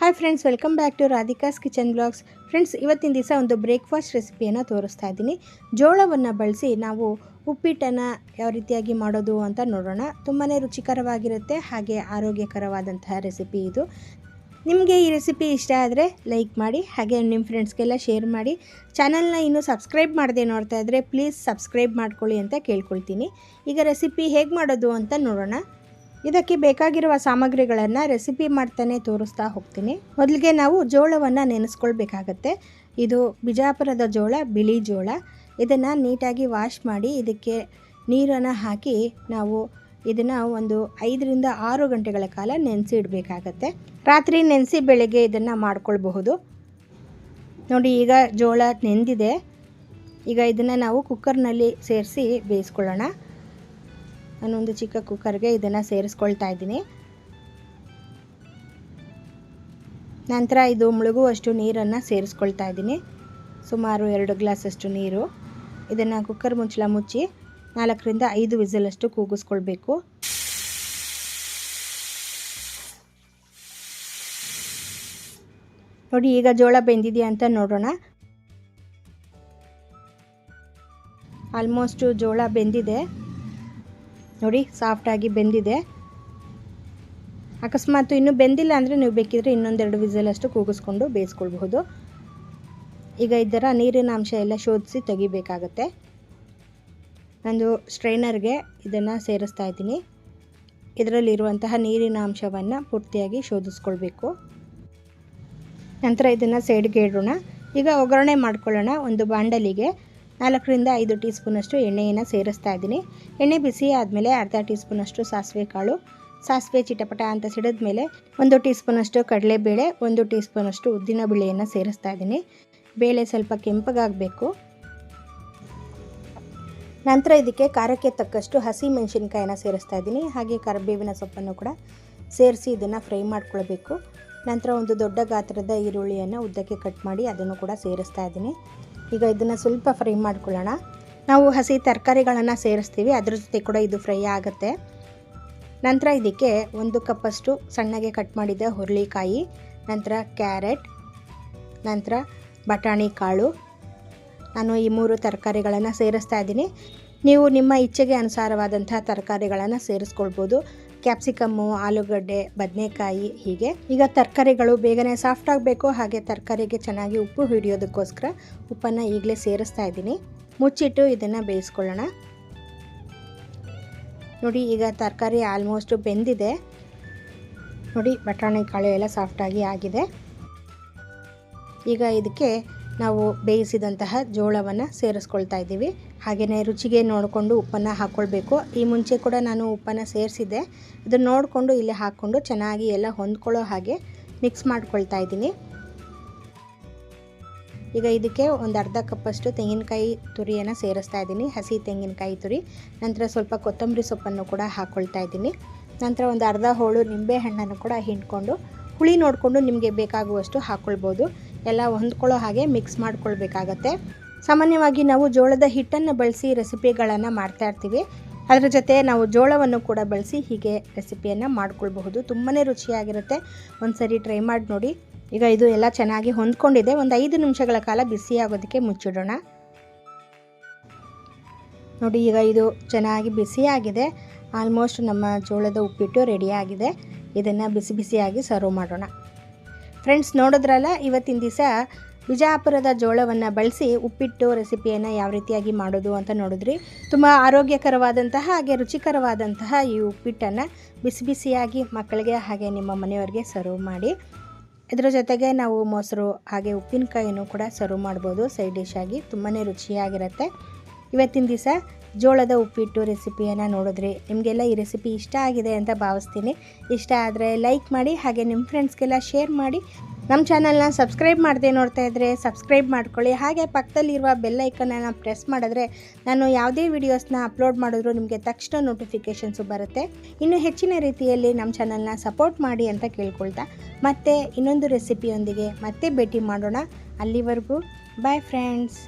Hi friends welcome back to Radhika's kitchen blogs friends ಇವತ್ತಿನ ದಿವಸ ಒಂದು ಬ್ರೇಕ್ಫಾಸ್ಟ್ ರೆಸಿಪಿಯನ್ನು ತೋರಿಸ್ತಾ ಇದ್ದೀನಿ. ಜೋಳವನ್ನು ಬಳಸಿ ನಾವು ಉಪ್ಪಿಟ್ಟನ್ನು ಯಾವ ರೀತಿಯಾಗಿ ಮಾಡೋದು ಅಂತ ನೋಡೋಣ. ತುಂಬಾ ರುಚಿಕರವಾಗಿರುತ್ತೆ, ಹಾಗೆ ಆರೋಗ್ಯಕರವಾದಂತಹ ರೆಸಿಪಿ ಇದು. ನಿಮಗೆ ಈ ರೆಸಿಪಿ ಇಷ್ಟ ಆದರೆ ಲೈಕ್ ಮಾಡಿ, ಹಾಗೆ ನಿಮ್ಮ ಫ್ರೆಂಡ್ಸ್ಗೆಲ್ಲ ಶೇರ್ ಮಾಡಿ. ಚಾನಲ್ನ ಇನ್ನೂ ಸಬ್ಸ್ಕ್ರೈಬ್ ಮಾಡದೆ ನೋಡ್ತಾ ಇದ್ದರೆ ಪ್ಲೀಸ್ ಸಬ್ಸ್ಕ್ರೈಬ್ ಮಾಡ್ಕೊಳ್ಳಿ ಅಂತ ಕೇಳ್ಕೊಳ್ತೀನಿ. ಈಗ ರೆಸಿಪಿ ಹೇಗೆ ಮಾಡೋದು ಅಂತ ನೋಡೋಣ. ಇದಕ್ಕೆ ಬೇಕಾಗಿರುವ ಸಾಮಗ್ರಿಗಳನ್ನು ರೆಸಿಪಿ ಮಾಡ್ತಾನೆ ತೋರಿಸ್ತಾ ಹೋಗ್ತೀನಿ. ಮೊದಲಿಗೆ ನಾವು ಜೋಳವನ್ನು ನೆನೆಸ್ಕೊಳ್ಬೇಕಾಗತ್ತೆ. ಇದು ಬಿಜಾಪುರದ ಜೋಳ, ಬಿಳಿ ಜೋಳ. ಇದನ್ನು ನೀಟಾಗಿ ವಾಶ್ ಮಾಡಿ ಇದಕ್ಕೆ ನೀರನ್ನು ಹಾಕಿ ನಾವು ಇದನ್ನು ಒಂದು ಐದರಿಂದ ಆರು ಗಂಟೆಗಳ ಕಾಲ ನೆನೆಸಿ ಇಡಬೇಕಾಗತ್ತೆ. ರಾತ್ರಿ ನೆನೆಸಿ ಬೆಳಗ್ಗೆ ಇದನ್ನು ಮಾಡ್ಕೊಳ್ಬಹುದು. ನೋಡಿ, ಈಗ ಜೋಳ ನೆಂದಿದೆ. ಈಗ ಇದನ್ನು ನಾವು ಕುಕ್ಕರ್ನಲ್ಲಿ ಸೇರಿಸಿ ಬೇಯಿಸ್ಕೊಳ್ಳೋಣ. ನಾನೊಂದು ಚಿಕ್ಕ ಕುಕ್ಕರ್ಗೆ ಇದನ್ನು ಸೇರಿಸ್ಕೊಳ್ತಾ ಇದ್ದೀನಿ. ನಂತರ ಇದು ಮುಳುಗುವಷ್ಟು ನೀರನ್ನು ಸೇರಿಸ್ಕೊಳ್ತಾ ಇದ್ದೀನಿ. ಸುಮಾರು ಎರಡು ಗ್ಲಾಸಷ್ಟು ನೀರು. ಇದನ್ನು ಕುಕ್ಕರ್ ಮುಚ್ಚಳ ಮುಚ್ಚಿ ನಾಲ್ಕರಿಂದ ಐದು ವಿಸಲಷ್ಟು ಕೂಗಿಸ್ಕೊಳ್ಬೇಕು. ನೋಡಿ, ಈಗ ಜೋಳ ಬೆಂದಿದೆಯಾ ಅಂತ ನೋಡೋಣ. ಆಲ್ಮೋಸ್ಟು ಜೋಳ ಬೆಂದಿದೆ. ನೋಡಿ ಸಾಫ್ಟಾಗಿ ಬೆಂದಿದೆ. ಅಕಸ್ಮಾತ್ ಇನ್ನೂ ಬೆಂದಿಲ್ಲ ಅಂದರೆ ನೀವು ಬೇಕಿದ್ರೆ ಇನ್ನೊಂದೆರಡು ವಿಸಲಷ್ಟು ಕೂಗಿಸ್ಕೊಂಡು ಬೇಯಿಸ್ಕೊಳ್ಬಹುದು. ಈಗ ಇದರ ನೀರಿನ ಅಂಶ ಎಲ್ಲ ಶೋಧಿಸಿ ತೆಗಿಬೇಕಾಗತ್ತೆ. ನಂದು ಸ್ಟ್ರೈನರ್ಗೆ ಇದನ್ನು ಸೇರಿಸ್ತಾ ಇದ್ದೀನಿ. ಇದರಲ್ಲಿರುವಂತಹ ನೀರಿನ ಅಂಶವನ್ನು ಪೂರ್ತಿಯಾಗಿ ಶೋಧಿಸ್ಕೊಳ್ಬೇಕು. ನಂತರ ಇದನ್ನು ಸೈಡ್ಗೆ ಇಡೋಣ. ಈಗ ಒಗ್ಗರಣೆ ಮಾಡ್ಕೊಳ್ಳೋಣ ಒಂದು ಬಾಂಡಲಿಗೆ. ನಾಲ್ಕರಿಂದ ಐದು ಟೀ ಸ್ಪೂನಷ್ಟು ಎಣ್ಣೆಯನ್ನು ಸೇರಿಸ್ತಾ ಇದ್ದೀನಿ. ಎಣ್ಣೆ ಬಿಸಿ ಆದಮೇಲೆ ಅರ್ಧ ಟೀ ಸ್ಪೂನಷ್ಟು ಸಾಸಿವೆ ಕಾಳು, ಸಾಸಿವೆ ಚಿಟಪಟ ಅಂತ ಸಿಡಿದ ಮೇಲೆ ಒಂದು ಟೀ ಸ್ಪೂನಷ್ಟು ಕಡಲೆಬೇಳೆ, ಒಂದು ಟೀ ಸ್ಪೂನಷ್ಟು ಉದ್ದಿನ ಬೇಳೆಯನ್ನು ಸೇರಿಸ್ತಾ ಇದ್ದೀನಿ. ಬೇಳೆ ಸ್ವಲ್ಪ ಕೆಂಪಗಾಗಬೇಕು. ನಂತರ ಇದಕ್ಕೆ ಖಾರಕ್ಕೆ ತಕ್ಕಷ್ಟು ಹಸಿ ಮೆಣಸಿನ್ಕಾಯಿನ ಸೇರಿಸ್ತಾ ಇದ್ದೀನಿ. ಹಾಗೆ ಕರಿಬೇವಿನ ಸೊಪ್ಪನ್ನು ಕೂಡ ಸೇರಿಸಿ ಇದನ್ನು ಫ್ರೈ ಮಾಡ್ಕೊಳ್ಬೇಕು. ನಂತರ ಒಂದು ದೊಡ್ಡ ಗಾತ್ರದ ಈರುಳ್ಳಿಯನ್ನು ಉದ್ದಕ್ಕೆ ಕಟ್ ಮಾಡಿ ಅದನ್ನು ಕೂಡ ಸೇರಿಸ್ತಾ ಇದ್ದೀನಿ. ಈಗ ಇದನ್ನು ಸ್ವಲ್ಪ ಫ್ರೈ ಮಾಡ್ಕೊಳ್ಳೋಣ. ನಾವು ಹಸಿ ತರಕಾರಿಗಳನ್ನು ಸೇರಿಸ್ತೀವಿ. ಅದ್ರ ಜೊತೆ ಕೂಡ ಇದು ಫ್ರೈ ಆಗುತ್ತೆ. ನಂತರ ಇದಕ್ಕೆ ಒಂದು ಕಪ್ಪಷ್ಟು ಸಣ್ಣಗೆ ಕಟ್ ಮಾಡಿದ ಹುರುಳಿಕಾಯಿ, ನಂತರ ಕ್ಯಾರೆಟ್, ನಂತರ ಬಟಾಣಿ ಕಾಳು. ನಾನು ಈ ಮೂರು ತರಕಾರಿಗಳನ್ನು ಸೇರಿಸ್ತಾ ಇದ್ದೀನಿ. ನೀವು ನಿಮ್ಮ ಇಚ್ಛೆಗೆ ಅನುಸಾರವಾದಂಥ ತರಕಾರಿಗಳನ್ನು ಸೇರಿಸ್ಕೊಳ್ಬೋದು. ಕ್ಯಾಪ್ಸಿಕಮ್ಮು ಆಲೂಗಡ್ಡೆ, ಬದನೆಕಾಯಿ ಹೀಗೆ. ಈಗ ತರಕಾರಿಗಳು ಬೇಗನೆ ಸಾಫ್ಟ್ ಆಗಬೇಕು. ಹಾಗೆ ತರಕಾರಿಗೆ ಚೆನ್ನಾಗಿ ಉಪ್ಪು ಹಿಡಿಯೋದಕ್ಕೋಸ್ಕರ ಉಪ್ಪನ್ನು ಈಗಲೇ ಸೇರಿಸ್ತಾ ಇದ್ದೀನಿ. ಮುಚ್ಚಿಟ್ಟು ಇದನ್ನು ಬೇಯಿಸ್ಕೊಳ್ಳೋಣ. ನೋಡಿ, ಈಗ ತರಕಾರಿ ಆಲ್ಮೋಸ್ಟು ಬೆಂದಿದೆ. ನೋಡಿ, ಬಟಾಣಿ ಕಾಳು ಎಲ್ಲ ಸಾಫ್ಟಾಗಿ ಆಗಿದೆ. ಈಗ ಇದಕ್ಕೆ ನಾವು ಬೇಯಿಸಿದಂತಹ ಜೋಳವನ್ನು ಸೇರಿಸ್ಕೊಳ್ತಾ ಇದ್ದೀವಿ. ಹಾಗೆಯೇ ರುಚಿಗೆ ನೋಡಿಕೊಂಡು ಉಪ್ಪನ್ನು ಹಾಕ್ಕೊಳ್ಬೇಕು ಈ ಮುಂಚೆ ಕೂಡ ನಾನು ಉಪ್ಪನ್ನು ಸೇರಿಸಿದ್ದೆ. ಇದನ್ನು ನೋಡಿಕೊಂಡು ಇಲ್ಲಿ ಹಾಕ್ಕೊಂಡು ಚೆನ್ನಾಗಿ ಎಲ್ಲ ಹೊಂದ್ಕೊಳ್ಳೋ ಹಾಗೆ ಮಿಕ್ಸ್ ಮಾಡ್ಕೊಳ್ತಾ ಇದ್ದೀನಿ. ಈಗ ಇದಕ್ಕೆ ಒಂದು ಅರ್ಧ ಕಪ್ಪಷ್ಟು ತೆಂಗಿನಕಾಯಿ ತುರಿಯನ್ನು ಸೇರಿಸ್ತಾ ಇದ್ದೀನಿ. ಹಸಿ ತೆಂಗಿನಕಾಯಿ ತುರಿ, ನಂತರ ಸ್ವಲ್ಪ ಕೊತ್ತಂಬರಿ ಸೊಪ್ಪನ್ನು ಕೂಡ ಹಾಕ್ಕೊಳ್ತಾ ಇದ್ದೀನಿ. ನಂತರ ಒಂದು ಅರ್ಧ ಹೋಳು ನಿಂಬೆ ಹಣ್ಣನ್ನು ಕೂಡ ಹಿಂಡ್ಕೊಂಡು ಹುಳಿ ನೋಡಿಕೊಂಡು ನಿಮಗೆ ಬೇಕಾಗುವಷ್ಟು ಹಾಕ್ಕೊಳ್ಬೋದು ಎಲ್ಲ ಹೊಂದ್ಕೊಳ್ಳೋ ಹಾಗೆ ಮಿಕ್ಸ್ ಮಾಡ್ಕೊಳ್ಬೇಕಾಗತ್ತೆ. ಸಾಮಾನ್ಯವಾಗಿ ನಾವು ಜೋಳದ ಹಿಟ್ಟನ್ನು ಬಳಸಿ ರೆಸಿಪಿಗಳನ್ನು ಮಾಡ್ತಾ ಇರ್ತೀವಿ. ಅದರ ಜೊತೆ ನಾವು ಜೋಳವನ್ನು ಕೂಡ ಬಳಸಿ ಹೀಗೆ ರೆಸಿಪಿಯನ್ನು ಮಾಡ್ಕೊಳ್ಬಹುದು. ತುಂಬಾ ರುಚಿಯಾಗಿರುತ್ತೆ. ಒಂದು ಸರಿ ಟ್ರೈ ಮಾಡಿ ನೋಡಿ. ಈಗ ಇದು ಎಲ್ಲ ಚೆನ್ನಾಗಿ ಹೊಂದ್ಕೊಂಡಿದೆ. ಒಂದು ಐದು ನಿಮಿಷಗಳ ಕಾಲ ಬಿಸಿ ಆಗೋದಕ್ಕೆ ಮುಚ್ಚಿಡೋಣ. ನೋಡಿ, ಈಗ ಇದು ಚೆನ್ನಾಗಿ ಬಿಸಿಯಾಗಿದೆ ಆಲ್ಮೋಸ್ಟ್ ನಮ್ಮ ಜೋಳದ ಉಪ್ಪಿಟ್ಟು ರೆಡಿಯಾಗಿದೆ ಇದನ್ನು ಬಿಸಿ ಬಿಸಿಯಾಗಿ ಸರ್ವ್ ಮಾಡೋಣ. ಫ್ರೆಂಡ್ಸ್, ನೋಡಿದ್ರಲ್ಲ, ಇವತ್ತಿನ ದಿವಸ ಬಿಜಾಪುರದ ಜೋಳವನ್ನು ಬಳಸಿ ಉಪ್ಪಿಟ್ಟು ರೆಸಿಪಿಯನ್ನು ಯಾವ ರೀತಿಯಾಗಿ ಮಾಡೋದು ಅಂತ ನೋಡಿದ್ರಿ. ತುಂಬ ಆರೋಗ್ಯಕರವಾದಂತಹ ಹಾಗೆ ರುಚಿಕರವಾದಂತಹ ಈ ಉಪ್ಪಿಟ್ಟನ್ನು ಬಿಸಿ ಬಿಸಿಯಾಗಿ ಮಕ್ಕಳಿಗೆ ಹಾಗೆ ನಿಮ್ಮ ಮನೆಯವರಿಗೆ ಸರ್ವ್ ಮಾಡಿ. ಇದರ ಜೊತೆಗೆ ನಾವು ಮೊಸರು ಹಾಗೆ ಉಪ್ಪಿನಕಾಯಿನೂ ಕೂಡ ಸರ್ವ್ ಮಾಡ್ಬೋದು. ಸೈಡ್ ಡಿಶ್ ಆಗಿ ತುಂಬಾ ರುಚಿಯಾಗಿರುತ್ತೆ. ಇವತ್ತಿನ ದಿವಸ ಜೋಳದ ಉಪ್ಪಿಟ್ಟು ರೆಸಿಪಿಯನ್ನು ನೋಡಿದ್ರಿ. ನಿಮಗೆಲ್ಲ ಈ ರೆಸಿಪಿ ಇಷ್ಟ ಆಗಿದೆ ಅಂತ ಭಾವಿಸ್ತೀನಿ. ಇಷ್ಟ ಆದರೆ ಲೈಕ್ ಮಾಡಿ, ಹಾಗೆ ನಿಮ್ಮ ಫ್ರೆಂಡ್ಸ್ಗೆಲ್ಲ ಶೇರ್ ಮಾಡಿ. ನಮ್ಮ ಚಾನಲ್ನ ಸಬ್ಸ್ಕ್ರೈಬ್ ಮಾಡದೆ ನೋಡ್ತಾ ಇದ್ದರೆ ಸಬ್ಸ್ಕ್ರೈಬ್ ಮಾಡ್ಕೊಳ್ಳಿ. ಹಾಗೆ ಪಕ್ಕದಲ್ಲಿರುವ ಬೆಲ್ ಐಕನನ್ನು ಪ್ರೆಸ್ ಮಾಡಿದ್ರೆ ನಾನು ಯಾವುದೇ ವೀಡಿಯೋಸ್ನ ಅಪ್ಲೋಡ್ ಮಾಡಿದ್ರು ನಿಮಗೆ ತಕ್ಷಣ ನೋಟಿಫಿಕೇಷನ್ಸು ಬರುತ್ತೆ. ಇನ್ನು ಹೆಚ್ಚಿನ ರೀತಿಯಲ್ಲಿ ನಮ್ಮ ಚಾನಲ್ನ ಸಪೋರ್ಟ್ ಮಾಡಿ ಅಂತ ಕೇಳ್ಕೊಳ್ತಾ. ಮತ್ತೆ ಇನ್ನೊಂದು ರೆಸಿಪಿಯೊಂದಿಗೆ ಮತ್ತೆ ಭೇಟಿ ಮಾಡೋಣ. ಅಲ್ಲಿವರೆಗೂ ಬಾಯ್ ಫ್ರೆಂಡ್ಸ್